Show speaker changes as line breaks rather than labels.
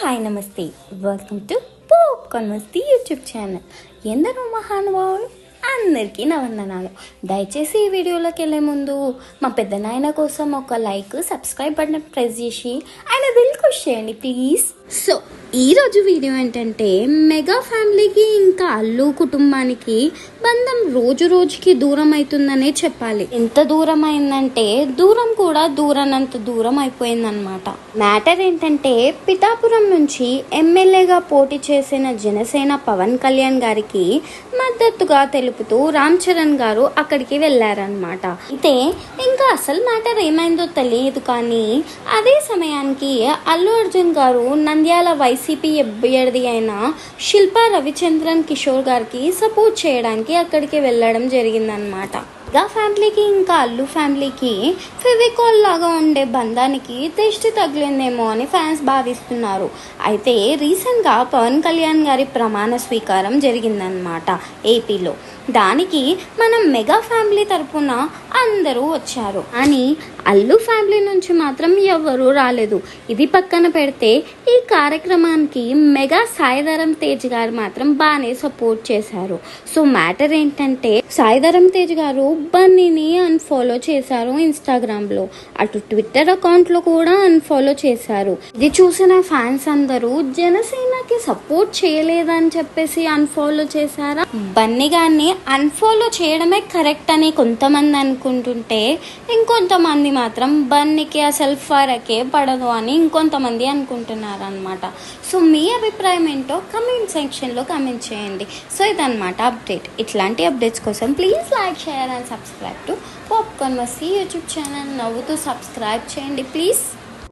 Hi నమస్తే. Welcome to popcorn Masti YouTube channel ఎందరో మహానుభావులు? అందరికీ నా వందనాలు దయచేసి ఈ వీడియోలోకి వెళ్ళే ముందు మా పెద్ద నాయన కోసం ఒక లైక్ సబ్స్క్రైబ్ బటన్ ప్రెస్ చేసి ఆయన దిల్ ఖుష్ చేయండి ప్లీజ్ సో ఈరోజు వీడియో ఏంటంటే మెగా ఫ్యామిలీకి ఇంకా అల్లు కుటుంబానికి బంధం రోజు రోజుకి దూరం అవుతుందనే చెప్పాలి. ఎంత దూరం అయిందంటే దూరం కూడా దూరనంత దూరం అయిపోయిందనమాట మ్యాటర్ ఏంటంటే పిఠాపురం నుంచి ఎమ్మెల్యేగా పోటీ చేసిన జనసేన పవన్ కళ్యాణ్ గారికి మద్దతుగా తెలుపుతూ రామ్ చరణ్ గారు అక్కడికి వెళ్ళారనమాట అయితే ఇంకా అసలు మ్యాటర్ ఏమైందో తెలియదు కానీ అదే సమయానికి అల్లు అర్జున్ గారు నన్ను నంద్యాల వైసీపీ అభ్యర్థి అయిన శిల్పా రవిచంద్రన్ కిషోర్ గారికి సపోర్ట్ చేయడానికి అక్కడికి వెళ్ళడం జరిగిందనమాట గా ఫ్యామిలీకి ఇంకా అల్లు ఫ్యామిలీకి ఫెవికాల్ లాగా ఉండే బంధానికి దిష్టి తగిలిందేమో అని ఫ్యాన్స్ భావిస్తున్నారు. అయితే రీసెంట్గా పవన్ కళ్యాణ్ గారి ప్రమాణ స్వీకారం జరిగిందనమాట ఏపీలో. దానికి మనం మెగా ఫ్యామిలీ తరపున అందరూ వచ్చారు. అని అల్లు ఫ్యామిలీ నుంచి మాత్రం ఎవ్వరూ రాలేదు. ఇది పక్కన పెడితే ఈ కార్యక్రమానికి మెగా సాయిధరం తేజ్ గారు మాత్రం బాగానే సపోర్ట్ చేశారు. సో మ్యాటర్ ఏంటంటే సాయిధరం తేజ్ గారు సుబ్బన్నిని అన్ఫాలో చేశారు ఇన్స్టాగ్రామ్లో అటు ట్విట్టర్ అకౌంట్లో కూడా అన్ఫాలో చేశారు. ఇది చూసిన ఫ్యాన్స్ అందరూ జనసేనకి సపోర్ట్ చేయలేదని చెప్పేసి అన్ఫాలో చేశారా? బన్నీ గారిని అన్ఫాలో చేయడమే కరెక్ట్ అని కొంతమంది అనుకుంటుంటే ఇంకొంతమంది మాత్రం బన్నీకి అసలు ఫరకే పడదు అని ఇంకొంతమంది అనుకుంటున్నారు అనమాట సో మీ అభిప్రాయం ఏంటో కమెంట్ సెక్షన్లో కమెంట్ చేయండి. సో ఇదన్నమాట అప్డేట్ ఇట్లాంటి అప్డేట్స్ కోసం please like share and subscribe to popcorn Masti YouTube channel నవ్వుతూ సబ్స్క్రైబ్ చేయండి ప్లీజ్